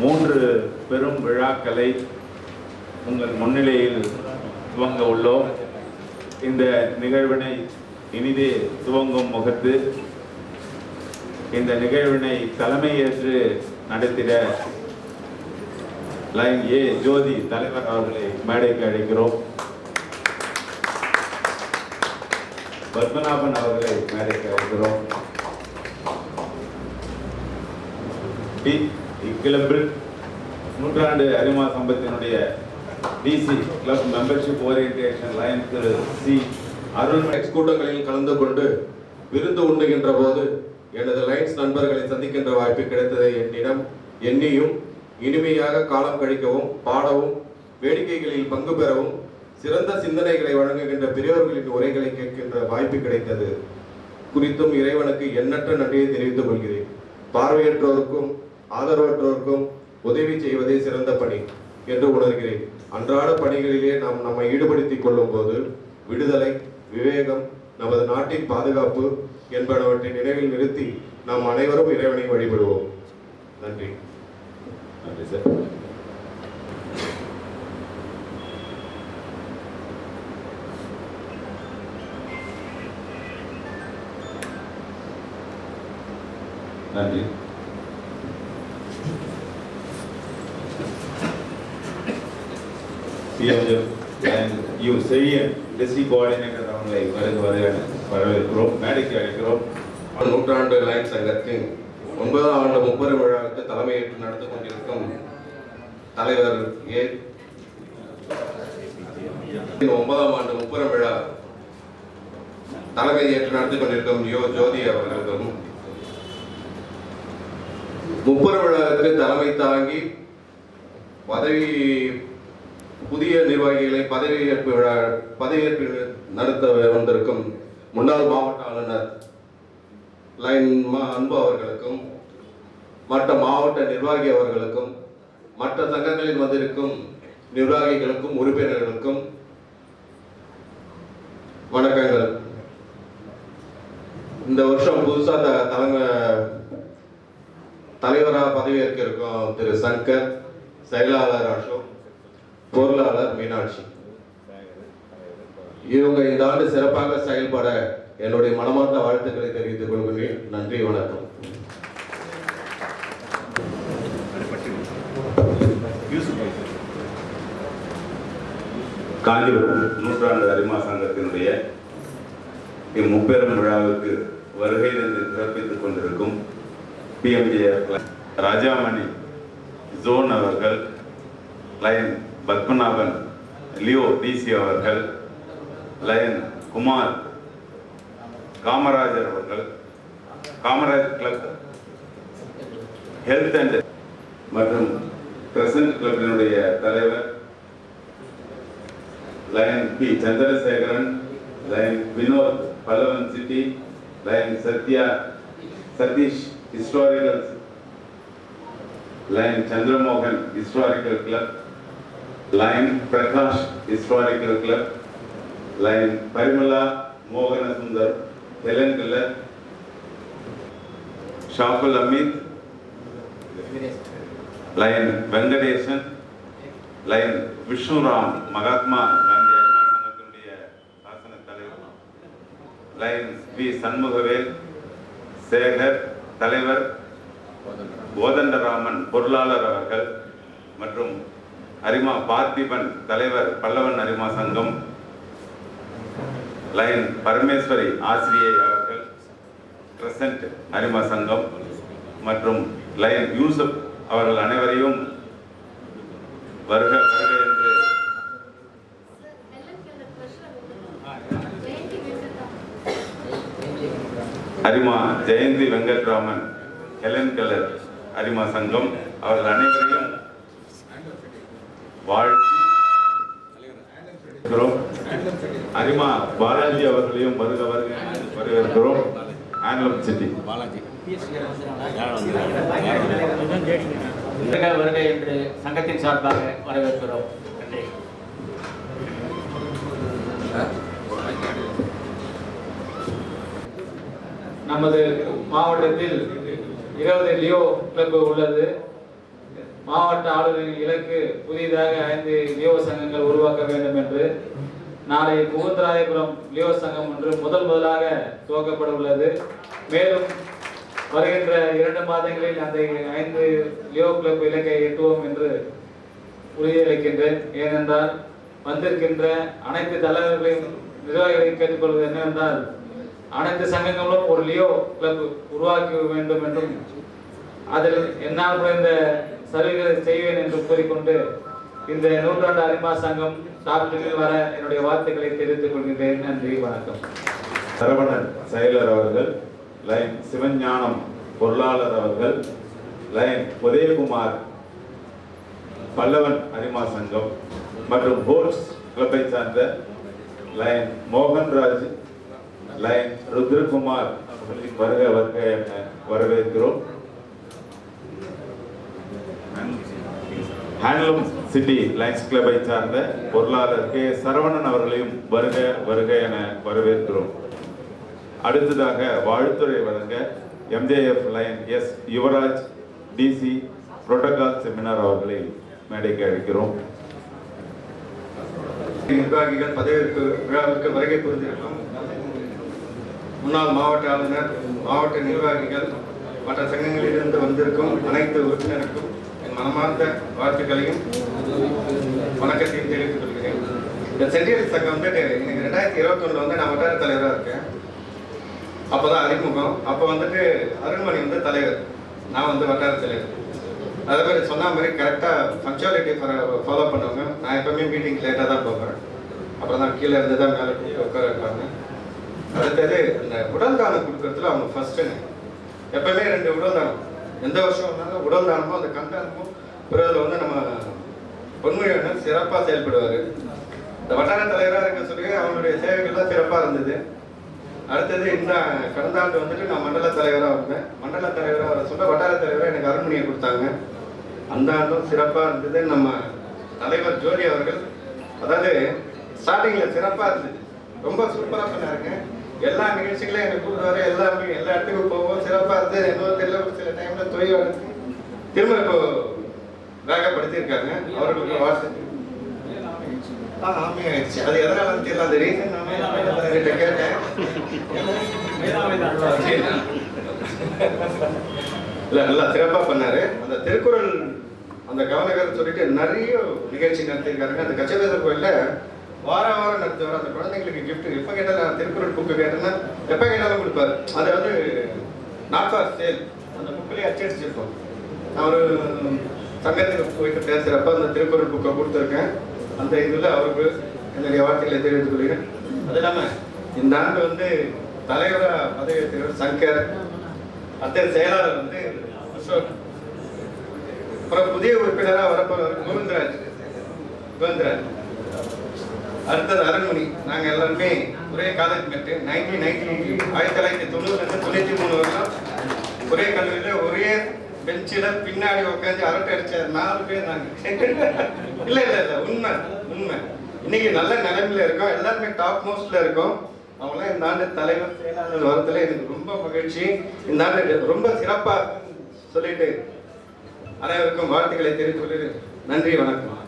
மூன்று பெரும் விழாக்களை உங்கள் முன்னிலையில் துவங்க உள்ளோம். இந்த நிகழ்வினை இனிதே துவங்கும் முகத்து இந்த நிகழ்வினை தலைமையேற்று நடத்திட லைன் ஏ ஜோதி தலைவர் அவர்களை மேடைக்கு அழைக்கிறோம். பத்மநாபன் அவர்களை மேடைக்கு அழைக்கிறோம். கிளம்பில் நூற்றாண்டு அரிமா சம்பத்தினுடைய DC club membership orientation lion Thiru C Arul கூட்டங்களில் கலந்து கொண்டு விருந்து உண்ணுகின்ற போது எனது லைன்ஸ் நண்பர்களை சந்திக்கின்ற வாய்ப்பு கிடைத்ததை என்னிடம் எண்ணியும் இனிமையாக காலம் கழிக்கவும் பாடவும் வேடிக்கைகளில் பங்கு பெறவும் சிறந்த சிந்தனைகளை வழங்குகின்ற பெரியவர்களின் உரைகளை கேட்கின்ற வாய்ப்பு கிடைத்தது. குறித்தும் இறைவனுக்கு எண்ணற்ற நன்றியை தெரிவித்துக் கொள்கிறேன். பார்வையற்றோருக்கும் ஆதரவற்றோருக்கும் உதவி செய்வதே சிறந்த பணி என்று உணர்கிறேன். அன்றாட பணிகளிலே நாம் நம்மை ஈடுபடுத்திக் கொள்ளும் போது விடுதலை விவேகம் நமது நாட்டின் பாதுகாப்பு என்பனவற்றை நினைவில் நிறுத்தி நாம் அனைவரும் இறைவனை வழிபடுவோம். நன்றி. நன்றி சார். நன்றி. சிஎம்எம் யூ செய்ய டிஸ்ட்ரிக்ட் கோஆர்டினேட்டர் அவங்களை வருக வருக வரவேற்கிறோம் மேடைக்கு அழைக்கிறோம் நூற்றாண்டு லைன் சங்கத்தின் ஒன்பதாம் ஆண்டு முப்பெரும் விழாவுக்கு தலைமையேற்று நடந்து கொண்டிருக்கும் தலைவர் ஏ ஒன்பதாம் ஆண்டு முப்பெரும் விழா தலைமை ஏற்று நடத்தி கொண்டிருக்கும் யோ ஜோதி அவர்களுக்கும் முப்பெரும் விழாவுக்கு தலைமை தாங்கி பதவி புதிய நிர்வாகிகளை பதவியேற்பு விழா பதவியேற்பு நடத்த வந்திருக்கும் முன்னாள் மாவட்ட ஆளுநர் லைன் அன்பு அவர்களுக்கும் மற்ற மாவட்ட நிர்வாகி அவர்களுக்கும் மற்ற சங்கங்களில் வந்திருக்கும் நிர்வாகிகளுக்கும் உறுப்பினர்களுக்கும் வணக்கங்கள். இந்த வருஷம் புதுசாக த தலைமை தலைவராக பதவியேற்க இருக்கும் திரு சங்கர் செயலாளர் அசோக் பொருளாளர் மீனாட்சி. இவங்க இந்த ஆண்டு சிறப்பாக செயல்பட என்னுடைய மனமார்ந்த வாழ்த்துக்களை தெரிவித்துக் கொள்கிறேன் நன்றி வணக்கம். காஞ்சிபுரம் நூற்றாண்டு அரிமா சங்கத்தினுடைய இம்முப்பெரும் விழாவுக்கு வருகை நின்று சிறப்பித்துக் கொண்டிருக்கும் பிஎம்ஜிஆர் ராஜாமணி ஜோன் அவர்கள் லைன் பத்மநாபன் லியோ டிசி அவர்கள் லயன் குமார் காமராஜர் அவர்கள் காமராஜ் கிளப் ஹெல்த் அண்ட் மற்றும் கிரசன்ட் கிளப்பினுடைய தலைவர் lion P. Chandrasekaran lion Vinod Pallavan city lion Sathya Satheesh historical lion Chandramohan historical club lion Prakash historical club lion Parimala மோகன Sundar Helen club ஷாஃபுல் Amit lion Venkatesan lion Vishnuram Mahatma Gandhi அரிமா சங்கத்தினுடைய சாசன தலைவர் லைன் வி சண்முகவேல் சேகர் தலைவர் கோதண்டராமன் பொருளாளர் அவர்கள் மற்றும் அரிமா பார்த்திபன் தலைவர் பல்லவன் அரிமா சங்கம். லைன் பரமேஸ்வரி ஆசிரியை அவர்கள் கிரசன்ட் அரிமா சங்கம். மற்றும் லைன் யூசப் அவர்கள் அனைவரையும் வருக வருக என்று. அரிமா ஜெயந்தி வெங்கட்ராமன் ஹெலன் கலர் அரிமா சங்கம். அவர்கள் அனைவரையும் வாழ்த்தி இருக்கிறோம். அரிமா பாலாஜி அவர்களையும் வருக வருக என்று வரவேற்கிறோம். ஆங்கலம் சிட்டி வருக வருக என்று சங்கத்தின் சார்பாக வரவேற்கிறோம். நன்றி. நமது மாவட்டத்தில் இருபது லியோ கிளப் உள்ளது. மாவட்ட ஆளுநரின் இலக்கு புதிதாக ஐந்து லியோ சங்கங்கள் உருவாக்க வேண்டும் என்று நாளை முகுந்தராயபுரம் லியோ சங்கம் ஒன்று முதல் முதலாக துவக்கப்பட உள்ளது. மேலும் வருகின்ற இரண்டு மாதங்களில் அந்த ஐந்து லியோ கிளப் இலக்கை எட்டுவோம் என்று உறுதியளிக்கின்றேன். ஏனென்றால் வந்திருக்கின்ற அனைத்து தலைவர்களையும் நிர்வாகிகளையும் கேட்டுக்கொள்வது என்னவென்றால் அனைத்து சங்கங்களும் ஒரு லியோ கிளப் உருவாக்க வேண்டும் என்றும் அதில் என்னால் குறைந்த சலுகைகளை செய்வேன் என்று கூறிக்கொண்டு இந்த நூற்றாண்டு அரிமா சங்கம் டாக்டரில் வர என்னுடைய வார்த்தைகளை தெரிவித்துக் கொள்கின்றேன். நன்றி வணக்கம். சரவணன் செயலர் அவர்கள் லைன் சிவஞானம் பொருளாளர் அவர்கள் லைன் உதயகுமார் பல்லவன் அரிமா சங்கம் மற்றும் போர்ட்ஸ் கிளப்பை சார்ந்த லைன் மோகன்ராஜ் லைன் ருத்ரகுமார் வருக வருக என வரவேற்கிறோம் ஹேண்ட்லூம் சிட்டி லைன்ஸ் கிளப்பை சார்ந்த பொருளாளர் கே. சரவணன் அவர்களையும் வருக வருக என வரவேற்கிறோம். அடுத்ததாக வாழ்த்துறை வழங்க MJF lion S Yuvaraj DC protocol seminar அவர்களை மேடைக்கு அழைக்கிறோம். நிர்வாகிகள் பதவியேற்பு விழாவிற்கு வருகை புரிந்திருக்கும் முன்னாள் மாவட்ட ஆளுநர் மாவட்ட நிர்வாகிகள் மற்ற சங்கங்களிலிருந்து வந்திருக்கும் அனைத்து உறுப்பினருக்கும் மனமார்ந்த வாழ்த்துக்களையும் வணக்கத்தையும் தெரிவித்துக் கொள்கிறேன். இந்த செட்டியல் சங்கம் வந்துட்டு எனக்கு ரெண்டாயிரத்தி இருபத்தொன்னுல வந்து நான் வட்டார தலைவராக இருக்கேன். அப்போதான் அறிமுகம். அப்போ வந்துட்டு அருண்மணி வந்து தலைவர். நான் வந்து வட்டார தலைவர். அதே மாதிரி சொன்ன மாதிரி கரெக்டாக பங்க்சுவாலிட்டி ஃபாலோ பண்ணுவாங்க. நான் எப்பவுமே மீட்டிங் லேட்டாக தான் போவேன். அப்புறம் தான் கீழே இருந்து தான் மேலே உட்கார வைப்பாங்க. அடுத்தது இந்த உடல் தானம் கொடுக்கறதுல அவங்க ஃபஸ்ட்டுன்னு எப்பவுமே ரெண்டு உடல் தானம். எந்த வருஷம் வந்தாலும் உடல் தானமும் அந்த கண் தானமும் பிறகு வந்து நம்ம பொன்முடியான சிறப்பாக செயல்படுவார். இந்த வட்டார தலைவராக இருக்க சொல்லி அவங்களுடைய சேவைகள்லாம் சிறப்பாக இருந்தது. அடுத்தது இந்த கடந்த ஆண்டு வந்துட்டு நான் மண்டல தலைவராக இருந்தேன் மண்டல தலைவராக வர சொல்ல வட்டார தலைவராக எனக்கு அருண்மணியை கொடுத்தாங்க. அந்த ஆண்டும் சிறப்பாக இருந்தது. நம்ம தலைவர் ஜோதி அவர்கள் அதாவது ஸ்டார்டிங்கில் சிறப்பாக இருந்தது. ரொம்ப சூப்பராக பண்ணாருங்க எல்லா நிகழ்ச்சிகளையும் எனக்கு வர எல்லாருமே எல்லா இடத்துக்கும் போவோம் சிறப்பாக இருந்தது என்னவோ தெரியல சில டைமில் தொய்வு வந்து திரும்ப இப்போ வேகப்படுத்தியிருக்காங்க. அவர்களுக்கு வாழ்த்து. ஆ அது எதனால தெரியல அந்த ரீசன் கேட்டேன். இல்ல நல்லா சிறப்பா பண்ணாரு. அந்த திருக்குறள் அந்த கவனகர் சொல்லிட்டு நிறைய நிகழ்ச்சி நடத்திருக்காருங்க அந்த கச்சபேசர் கோயில்ல வார வாரம் நடத்துவார். அந்த குழந்தைங்களுக்கு கிஃப்ட் எப்ப கேட்டாலும் திருக்குறள் புக்கு கேட்டேன்னா எப்ப கேட்டாலும் கொடுப்பாரு. அது வந்து நாட் ஃபார் சேல் அந்த புக்கிலே அச்சடிச்சிருக்கோம் நான் ஒரு சங்கத்துக்கு போயிட்டு பேசுறப்ப அந்த திருக்குறள் புக்கை கொடுத்துருக்கேன். அந்த இதுல அவருக்கு என்னுடைய வார்த்தைகளை தெரிவித்துக் கொள்கிறேன்? அது இல்லாம இந்த ஆண்டு வந்து தலைவரா பதவி ஏற்றவர் சங்கர் அத்தனை செயலாளர் வந்து அசோக். அப்புறம் புதிய உறுப்பினராக வரப்போறவர் கோவிந்தராஜ். கோவிந்தராஜ். அடுத்தது அருண்மணி நாங்கள் எல்லாருமே ஒரே காலேஜ் மேட்டு நைன்டீன் நைன்டி ஆயிரத்தி தொள்ளாயிரத்தி தொண்ணூறுலேருந்து தொண்ணூற்றி மூணு வருஷம் ஒரே கல்லூரியில் ஒரே பெஞ்சில் பின்னாடி உட்காந்து அரட்டை அடிச்ச நாலு பேர் நாங்கள் இல்லை இல்லை இல்லை உண்மை உண்மை. இன்னைக்கு நல்ல நிலைமையில இருக்கோம். எல்லாருமே டாப் மோஸ்ட்ல இருக்கோம். அவங்களாம் இந்த ஆண்டு தலைவர் செயலாளர் வரத்துல எனக்கு ரொம்ப மகிழ்ச்சி. இந்த ஆண்டு ரொம்ப சிறப்பா சொல்லிட்டு அனைவருக்கும் வாழ்த்துக்களை தெரிவித்துக் நன்றி வணக்கம்.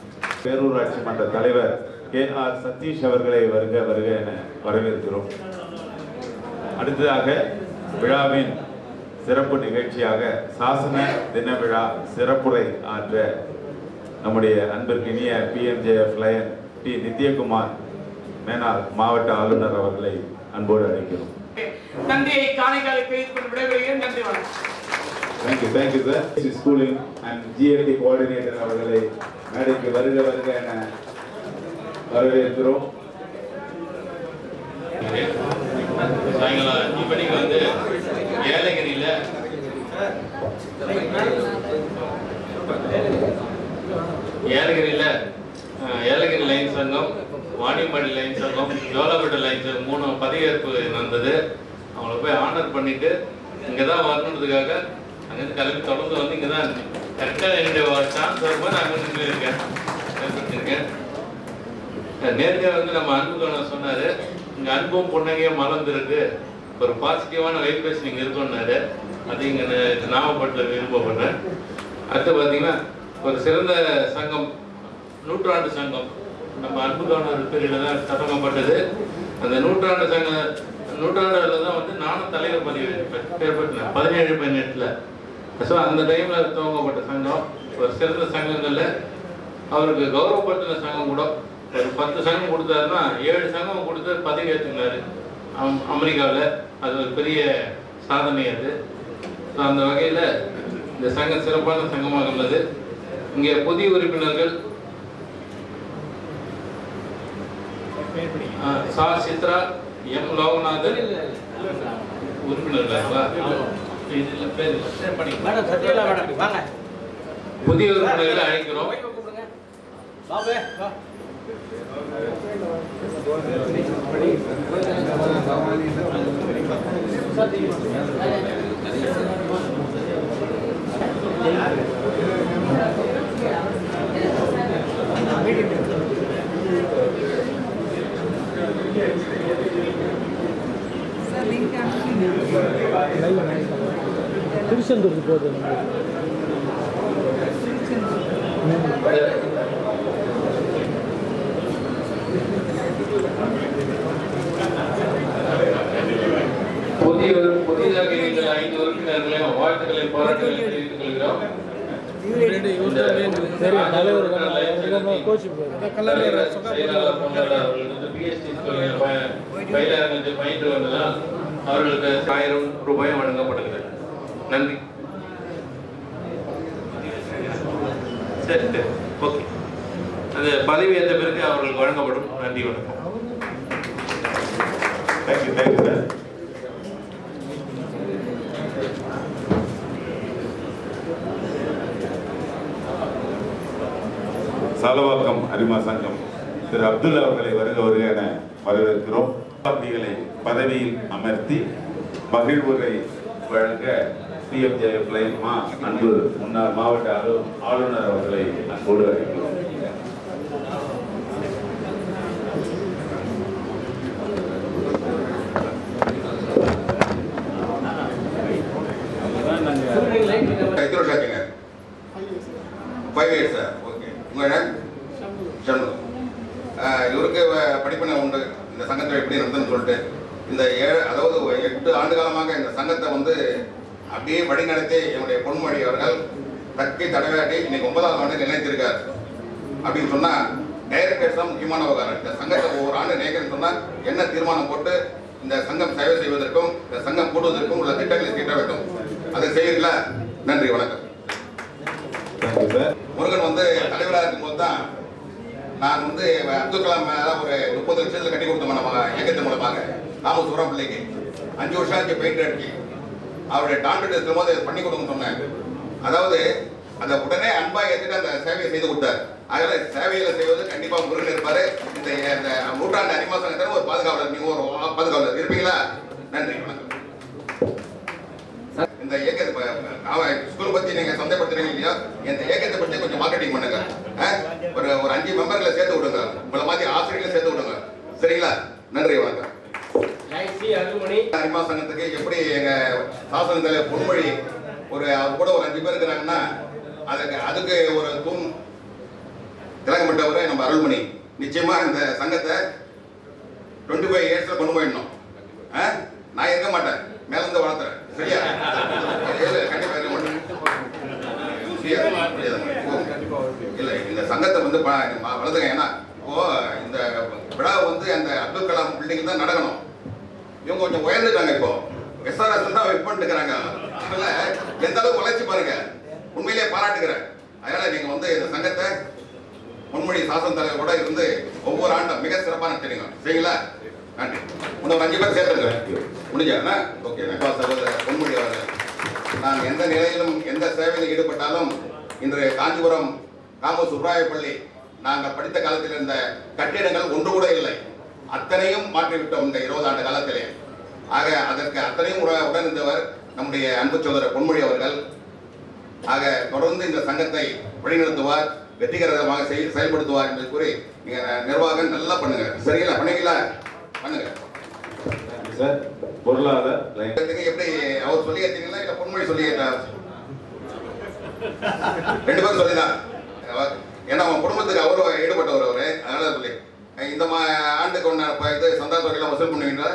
பேரூராட்சி மன்ற தலைவர் கே ஆர் சதீஷ் அவர்களை வருக வருக என வரவேற்கிறோம். அடுத்ததாக விழாவின் சிறப்பு நிகழ்ச்சியாக சாசன தின விழா சிறப்புரை ஆற்ற நம்முடைய அன்பிற்கினிய பிஎம்ஜேஎஃப் லயன் டி நித்யகுமார் மேனாள் மாவட்ட ஆளுநர் அவர்களை அன்போடு அழைக்கிறோம். நன்றியை காணிக்காலை தெரிவித்துக் கொண்டு விடைபெறுகிறேன். நன்றி வணக்கம். Thank you thank you sir schooling and GLT coordinator அவர்களை மேடைக்கு வருக வருக என வரவேற்கிறோம். சாயங்காலம் அஞ்சு மணிக்கு வந்து ஏலகிரியில் ஏலகிரியில் ஏலகிரி லைன் சங்கம் வாணியம்பாடி லைன் சங்கம் ஜோலாபேட்டை லைன் சங்கம் மூணு பதவியேற்பு நடந்தது. அவங்கள போய் ஆனர் பண்ணிட்டு இங்கே தான் வரணுன்றதுக்காக அங்கேருந்து கிளம்பி தொடர்ந்து வந்து இங்கே தான் கரெக்டாக என்னுடைய சான்ஸ் வரும்போது நான் அங்கே நின்று இருக்கேன் ஏற்படுத்தியிருக்கேன் நேர்மையாக வந்து நம்ம அன்புக்கு சொன்னாரு. இங்க அன்பும் புன்னகையும் மலர்ந்துருக்கு. ஒரு பாசிட்டிவான வைப்ரேஷன் இங்க இருக்குன்னாரு அது இங்க நான் விருப்பப்படுறேன் அடுத்து பார்த்தீங்கன்னா ஒரு சிறந்த சங்கம் நூற்றாண்டு சங்கம். நம்ம அன்புதோணர் பேரில் தான் தொடங்கப்பட்டது அந்த நூற்றாண்டு சங்க நூற்றாண்டுல தான் வந்து நானும் தலைவர் பதவி பேர் பெற்றேன் பதினேழு பதினெட்டில். ஸோ அந்த டைமில் துவங்கப்பட்ட சங்கம். ஒரு சிறந்த சங்கங்களில் அவருக்கு கௌரவப்படுத்தின சங்கம் கூட ஒரு பத்து சங்கம் கொடுத்தாருன்னா ஏழு சங்கம் கொடுத்து பதவி ஏற்றுக்கினாரு அம் அமெரிக்காவில். அது ஒரு பெரிய சாதனை அது. ஸோ அந்த வகையில் இந்த சங்கம் சிறப்பான சங்கமாக உள்ளது. இங்கே புதிய உறுப்பினர்கள் சா சித்ரா எம் லோகநாதன் உறுப்பினர்களா புதிய உறுப்பினர்களை அழைக்கிறோம். திருச்செந்தூருக்கு போகுது. புதிய புதிதாக இருந்த ஐந்து உறுப்பினர்களையும் வாழ்த்துக்களை பாராட்டுகளை தெரிவித்துக் கொள்கிறோம். அவர்களுக்கு ஆயிரம் ரூபாய் வழங்கப்படுகிறது நன்றி. சரி சரி. ஓகே. அந்த பதவி ஏற்ற பிறகு அவர்களுக்கு வழங்கப்படும். நன்றி வணக்கம். தேங்க்யூ தேங்க்யூ சார் சாலவாக்கம் அரிமா சங்கம் திரு அப்துல் அவர்களை வருக வருக என வரவேற்கிறோம். பதவிகளை பதவியில் அமர்த்தி மகிழ்வுரை வழங்க சிஎம்ஜே பிளைமா அன்பு முன்னாள் மாவட்ட ஆளு- ஆளுநர் அவர்களை அன்போடு அழைக்கிறோம் எத்தனை வருஷம் ஆச்சுங்க ஃபைவ் இயர்ஸ் ஓகே உங்கள் நேம்? சண்முகம். இவருக்கு படிப்பினை உண்டு. இந்த சங்கத்தில் எப்படி இருந்ததுன்னு சொல்லிட்டு இந்த ஏழு அதாவது எட்டு ஆண்டு காலமாக இந்த சங்கத்தை வந்து அப்படியே வழிநடத்தி என்னுடைய பொன்மொழி அவர்கள் தக்கி தடவையாட்டி இன்னைக்கு ஒன்பதாவது ஆண்டு நிலைத்திருக்கார். அப்படின்னு சொன்னால் டைரக்டர்ஸ் தான் முக்கியமான விவகாரம் இந்த சங்கத்தை ஒவ்வொரு ஆண்டு நினைக்கிறேன்னு சொன்னால் என்ன தீர்மானம் போட்டு இந்த சங்கம் சேவை செய்வதற்கும் இந்த சங்கம் கூடுவதற்கும் உள்ள திட்டங்களை தீட்ட வேண்டும். அதை செய்வீங்களா நன்றி வணக்கம். முருகன் வந்து தலைவராக இருக்கும்போது தான் நான் வந்து அப்துல் கலாம் மேல ஒரு முப்பது லட்சத்தில் கட்டி கொடுத்தோம் நம்ம இயக்கத்தின் மூலமாக நாம சுரம் பிள்ளைக்கு. அஞ்சு வருஷம் ஆச்சு பெயிண்ட் அடிச்சு. அவருடைய டாக்டர் இருக்கும் போது பண்ணி கொடுங்க சொன்னேன் அதாவது அந்த உடனே அன்பா ஏற்றுட்டு அந்த சேவையை செய்து கொடுத்தார். அதனால சேவையில செய்வது கண்டிப்பா முருகன் இருப்பாரு. இந்த நூற்றாண்டு அரிமா சங்கத்தில் ஒரு பாதுகாவலர் நீங்க ஒரு பாதுகாவலர் இருப்பீங்களா? நன்றி வணக்கம். இந்த இயக்கத்தை ஸ்கூல் பத்தி நீங்க சந்தைப்படுத்துறீங்க இல்லையா? இந்த இயக்கத்தை பத்தி கொஞ்சம் மார்க்கெட்டிங் பண்ணுங்க? ஒரு ஒரு அஞ்சு மெம்பர்களை சேர்த்து விடுங்க. உங்களை மாதிரி ஆசிரியர்களை சேர்த்து விடுங்க. சரிங்களா? நன்றி வணக்கம். அரிமா சங்கத்துக்கு எப்படி எங்க சாசன தலைவர் பொன்மொழி ஒரு கூட ஒரு அஞ்சு பேர் இருக்கிறாங்கன்னா அதுக்கு அதுக்கு ஒரு தூண் திலகப்பட்டவர் நம்ம அருள்மணி நிச்சயமா இந்த சங்கத்தை டுவெண்ட்டி ஃபைவ் இயர்ஸ்ல கொண்டு போயிடணும்? நான் இருக்க மாட்டேன் மேல இருந்து வளர்த்துறேன் சரியா இல்ல, கண்டிப்பா இருக்க மாட்டேன் சரியா? இல்ல இந்த சங்கத்தை வந்து வளர்த்துங்க ஏன்னா இப்போ இந்த விழா வந்து அந்த அப்துல் கலாம் பில்டிங் தான் நடக்கணும். இவங்க கொஞ்சம் உயர்ந்துட்டாங்க இப்போ. எஸ்ஆர்எஸ் தான் வெயிட் பண்ணிட்டு இருக்கிறாங்க அதனால எந்த அளவுக்கு வளர்ச்சி பாருங்க. உண்மையிலேயே பாராட்டுகிறேன் அதனால நீங்க வந்து இந்த சங்கத்தை பொன்மொழி சாசன தலைவர் கூட இருந்து ஒவ்வொரு ஆண்டும் மிக சிறப்பாக நடத்துறீங்க சரிங்களா? நன்றி. இன்னும் அஞ்சு பேர் சேர்த்துருங்க. முடிஞ்சா ஓகே நட்பா சகோதரர் பொன்மொழி அவர்கள் நான் எந்த நிலையிலும் எந்த சேவையில் ஈடுபட்டாலும் இன்று காஞ்சிபுரம் காமு சுப்ராயப்பள்ளி நாங்கள் படித்த காலத்தில் இருந்த கட்டிடங்கள் ஒன்று கூட இல்லை. அத்தனையும் மாற்றிவிட்டோம் இந்த இருபது ஆண்டு காலத்திலே. ஆக அதற்கு அத்தனையும் உட- உடன் இருந்தவர் நம்முடைய அன்பு சகோதரர் பொன்மொழி அவர்கள். ஆக தொடர்ந்து இந்த சங்கத்தை வழிநடத்துவார் வெற்றிகரமாக செய் செயல்படுத்துவார் என்று கூறி நீங்க நிர்வாகம் நல்லா பண்ணுங்க. சரிங்களா பண்ணீங்களா பண்ணுங்க. சார் பொருளாதார எப்படி அவர் சொல்லி ஏத்தீங்களா இல்ல பொன்மொழி சொல்லி ஏத்தா ரெண்டு பேரும் சொல்லிதான். ஏன்னா அவன் குடும்பத்துக்கு அவரும் ஈடுபட்டவர் அவரு. அதனால சொல்லி. இந்த மா ஆண்டுக்கு ஒன்று இப்போ இது சந்தா தொகையெல்லாம் வசூல் பண்ணுவீங்களா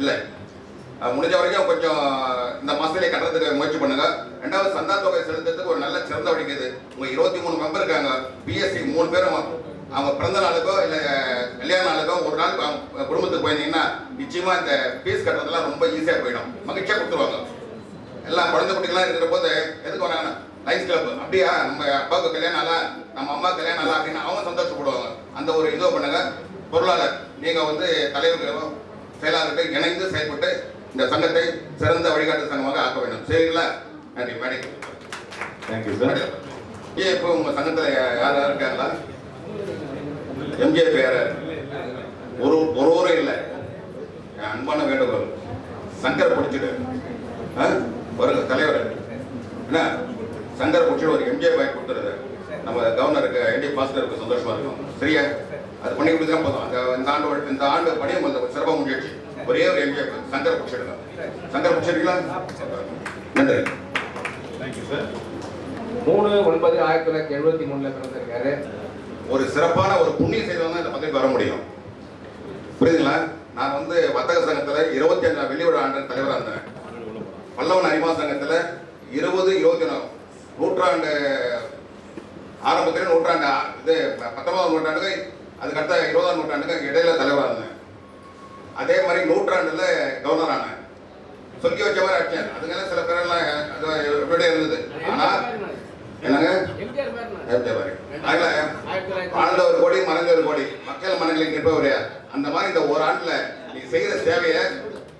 இல்லை. முடிஞ்ச வரைக்கும் கொஞ்சம் இந்த மாசத்திலே கட்டுறதுக்கு முயற்சி பண்ணுங்க. ரெண்டாவது சந்தா தொகை செலுத்துறதுக்கு ஒரு நல்ல சிறந்த வழி உங்க இருபத்தி மூணு மெம்பர் இருக்காங்க. பிஎஸ்சி மூணு பேரும் அவங்க பிறந்த நாளுக்கோ இல்லை கல்யாண நாளுக்கோ ஒரு நாள் குடும்பத்துக்கு போயிருந்தீங்கன்னா நிச்சயமா இந்த ஃபீஸ் கட்டுறதுலாம் ரொம்ப ஈஸியாக போயிடும். மகிழ்ச்சியாக கொடுத்துருவாங்க. எல்லாம் குழந்தை குட்டிகள்லாம் இருக்கிற போது எதுக்கு வராங்கன்னா லைன்ஸ் கிளப் அப்படியா? நம்ம அப்பாவுக்கு கல்யாணம் ஆளா நம்ம அம்மா கல்யாணம் ஆளா அப்படின்னு அவங்க சந்தோஷப்படுவாங்க. அந்த ஒரு இதோ பண்ணுங்க. பொருளாளர் நீங்க வந்து தலைவர்களும் செயலாளர்கள் இணைந்து செயல்பட்டு இந்த சங்கத்தை சிறந்த வழிகாட்டு சங்கமாக ஆக்க வேண்டும். சரிங்களா? நன்றி மேடம் தேங்க்யூ சார் ஏன் இப்போ உங்க சங்கத்துல யார் யார் இருக்காங்களா? எம்ஜிஆர் பேர ஒரு ஒருவரும் இல்லை. என் அன்பான வேண்டுகோள். சங்கரை பிடிச்சிடு? வருங்க தலைவர். என்ன? சங்கரை பிடிச்சிட்டு ஒரு எம்ஜிஆர் பாய் கொடுத்துருது நம்ம கவர்னருக்கு என்டி பாஸ்டருக்கு சந்தோஷமா இருக்கும். சரியா? அது பண்ணி கொடுத்தா போதும். அந்த இந்த ஆண்டு இந்த ஆண்டு பணி உங்களுக்கு சிறப்பாக முடிஞ்சிடுச்சு ஒரே ஒரு எம்ஜிஆர் சங்கரை பிடிச்சிடுங்க சங்கரை பிடிச்சிருக்கீங்களா நன்றி. தேங்க்யூ சார் மூணு ஒன்பது ஆயிரத்தி தொள்ளாயிரத்தி எழுபத்தி மூணுல பிறந்திருக்காரு. ஒரு சிறப்பான ஒரு புண்ணிய செய்தவங்க தான் இந்த பதவிக்கு வர முடியும். புரியுதுங்களா? நான் வந்து வர்த்தக சங்கத்துல இருபத்தி அஞ்சாம் விழா ஆண்டு தலைவராக இருந்தேன். பல்லவன் அரிமா சங்கத்துல இருபது இருபத்தி ஒன்று நூற்றாண்டு ஆரம்பத்தில் நூற்றாண்டு இது பத்தொன்பதாம் நூற்றாண்டுக்கு அதுக்கடுத்த இருபதாம் நூற்றாண்டுக்கு இடையில தலைவராக இருந்தேன் அதே மாதிரி நூற்றாண்டுல கவர்னர் ஆனேன். சொல்லி வச்ச மாதிரி ஆட்சியர் அதுக்கெல்லாம் சில பேரெல்லாம் எப்படி இருந்தது. ஆனா என்னங்க? வாழ்ந்த ஒரு கோடி மறைந்த ஒரு கோடி. மக்கள் மனங்களில் நிற்பவர் அந்த மாதிரி இந்த ஒரு ஆண்டுல நீ செய்யற சேவையை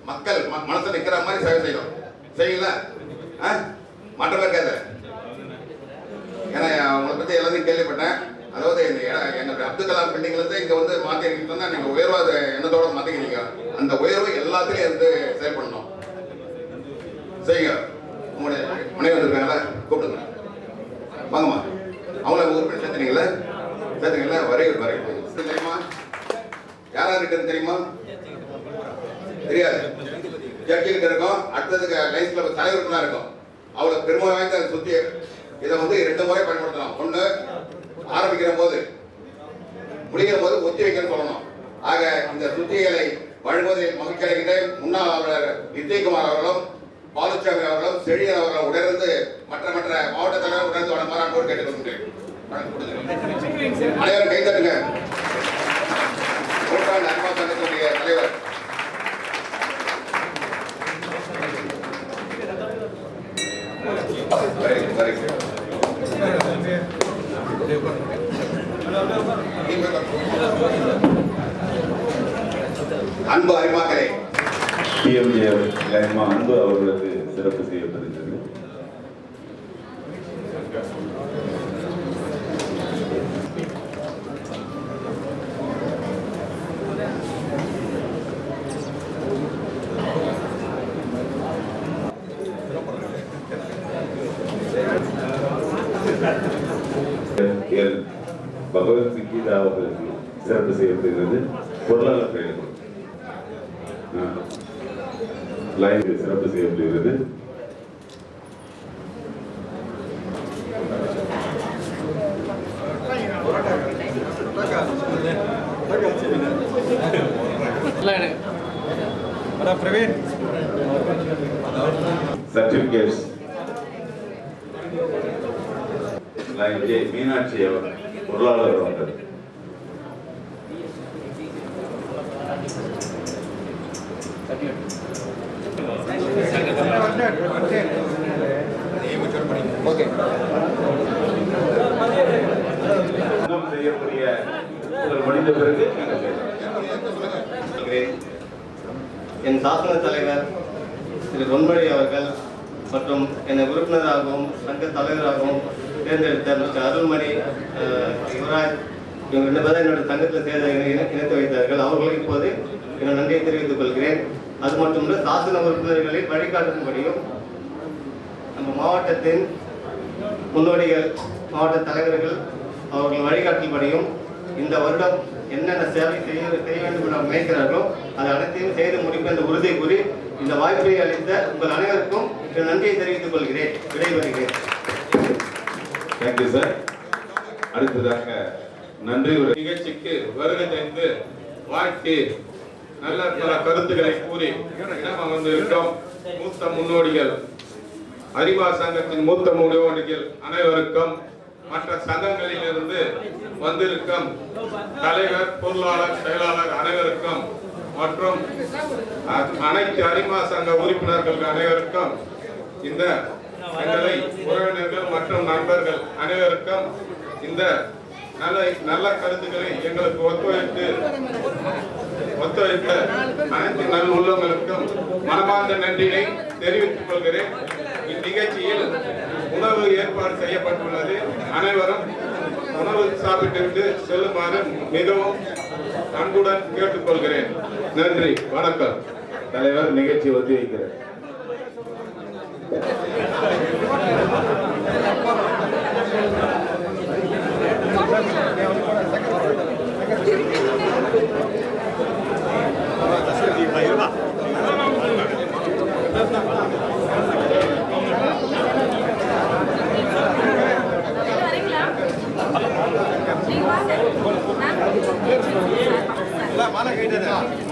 மக்கள் ம- மனசுல நிக்கிற மாதிரி சேவை செய்யணும். ஆ? மாற்றமே இருக்காது. ஏன்னா உங்களை பத்தி எல்லாத்தையும் கேள்விப்பட்டேன். அதாவது எங்க அப்துல் கலாம் பில்டிங்ல இருந்து இங்க வந்து மாத்திருக்கீங்க சொன்னா நீங்க உயர்வாத எண்ணத்தோட மாத்திக்கிறீங்க. அந்த உயர்வு எல்லாத்துலயும் இருந்து செயல்படணும் செய்யுங்க உங்களுடைய மனைவி இருக்காங்களா கூப்பிடுங்க. வாங்கம்மா. அவங்கள உறுப்பினர் சேர்த்துனீங்களா சேர்த்துங்களா வரைகள் வரைகள் தெரியுமா யாரா இருக்குன்னு தெரியுமா? தெரியாது. ஜட்ஜிகிட்ட இருக்கும். அடுத்ததுக்கு லைன்ஸ் கிளப் தலைவருக்கு தான் இருக்கும். அவ்வளவு பெருமை வாய்ந்த சுத்தி இதை வந்து ரெண்டு முறை பயன்படுத்தலாம். ஒண்ணு ஆரம்பிக்கிற போது முடிகிற போது ஒத்தி வைக்கன்னு சொல்லணும். ஆக இந்த சுத்திகளை வழங்குவதில் மகிழ்ச்சி அடைகின்றேன் முன்னாள் அவர்கள் நித்யகுமார் அவர்களும் பாலுச்சாமி அவர்களும் செழியன் அவர்களும் உடனிருந்து மற்ற மற்ற மாவட்ட தலைவர் உடனிருந்து வழங்குமாறு அன்போடு கேட்டுக்கொள்கிறேன் அனைவரும் கைத்தட்டுங்க நூற்றாண்டு அன்பா சங்கத்தினுடைய தலைவர். Very good, very good. அன்பு அறிமாக்கரே பிஎம்ஜிஎஃப் அன்பு அவர்களுக்கு சிறப்பு செய்யும். அவர்களுக்கு சிறப்பு செய்யப்படுகிறது பொருளாளர் பெயர் லைனுக்கு சிறப்பு செய்யப்படுகிறது சர்டிபிகேட்ஸ் லைன் ஜே மீனாட்சி அவர் பொருளாளர் அவர்கள் ஓகே இன்னும் செய்யக்கூடிய உங்கள் முடிந்த பிறகு நீங்கள் சொல்கிறேன். என் சாசன தலைவர் திரு அவர்கள் மற்றும் என்னை உறுப்பினராகவும் சங்க தலைவராகவும் தேர்ந்தெடுத்த மிஸ்டர் அருள்மணி யுவராஜ் இவங்க ரெண்டு பேரும் என்னோட சங்கத்தில் சேர்ந்த இணைத்து வைத்தார்கள். அவர்களுக்கு இப்போது என்னோட நன்றியை தெரிவித்துக் கொள்கிறேன். அது மட்டுமல்ல சாசன உறுப்பினர்களை வழிகாட்டும்படியும் நம்ம மாவட்டத்தின் முன்னோடிகள் மாவட்ட தலைவர்கள் அவர்கள் வழிகாட்டும்படியும் இந்த வருடம் என்னென்ன சேவை செய்ய செய்ய வேண்டும் என நினைக்கிறார்களோ அது அனைத்தையும் செய்து முடிப்ப இந்த உறுதி கூறி இந்த வாய்ப்பை அளித்த உங்கள் அனைவருக்கும் நன்றியை தெரிவித்துக் கொள்கிறேன். விடைபெறுகிறேன். தேங்க்யூ சார் அடுத்ததாக நன்றி உரை. நிகழ்ச்சிக்கு வருகை தந்து வாழ்த்தி. நல்ல பல கருத்துக்களை கூறி இடம் அமர்ந்திருக்கும் மூத்த முன்னோடிகள் அறிவா சங்கத்தின் மூத்த முன்னோடிகள் அனைவருக்கும் மற்ற சங்கங்களிலிருந்து வந்திருக்கும் தலைவர் பொருளாளர் செயலாளர் அனைவருக்கும் மற்றும் அனைத்து அரிமா சங்க உறுப்பினர்கள் அனைவருக்கும் இந்த எங்களை உறவினர்கள் மற்றும் நண்பர்கள் அனைவருக்கும் இந்த நல்ல நல்ல கருத்துக்களை எங்களுக்கு ஒத்துழைத்து ஒத்துழைத்த அனைத்து நல் உள்ளவங்களுக்கும் மனமார்ந்த நன்றியை தெரிவித்துக் கொள்கிறேன். இந்நிகழ்ச்சியில் உணவு ஏற்பாடு செய்யப்பட்டுள்ளது. அனைவரும் உணவு சாப்பிட்டு செல்லுமாறு மிகவும் அன்புடன் கேட்டுக்கொள்கிறேன். நன்றி. வணக்கம். தலைவர் நிகழ்ச்சி ஒத்தி வைக்கிறார் 好了可以可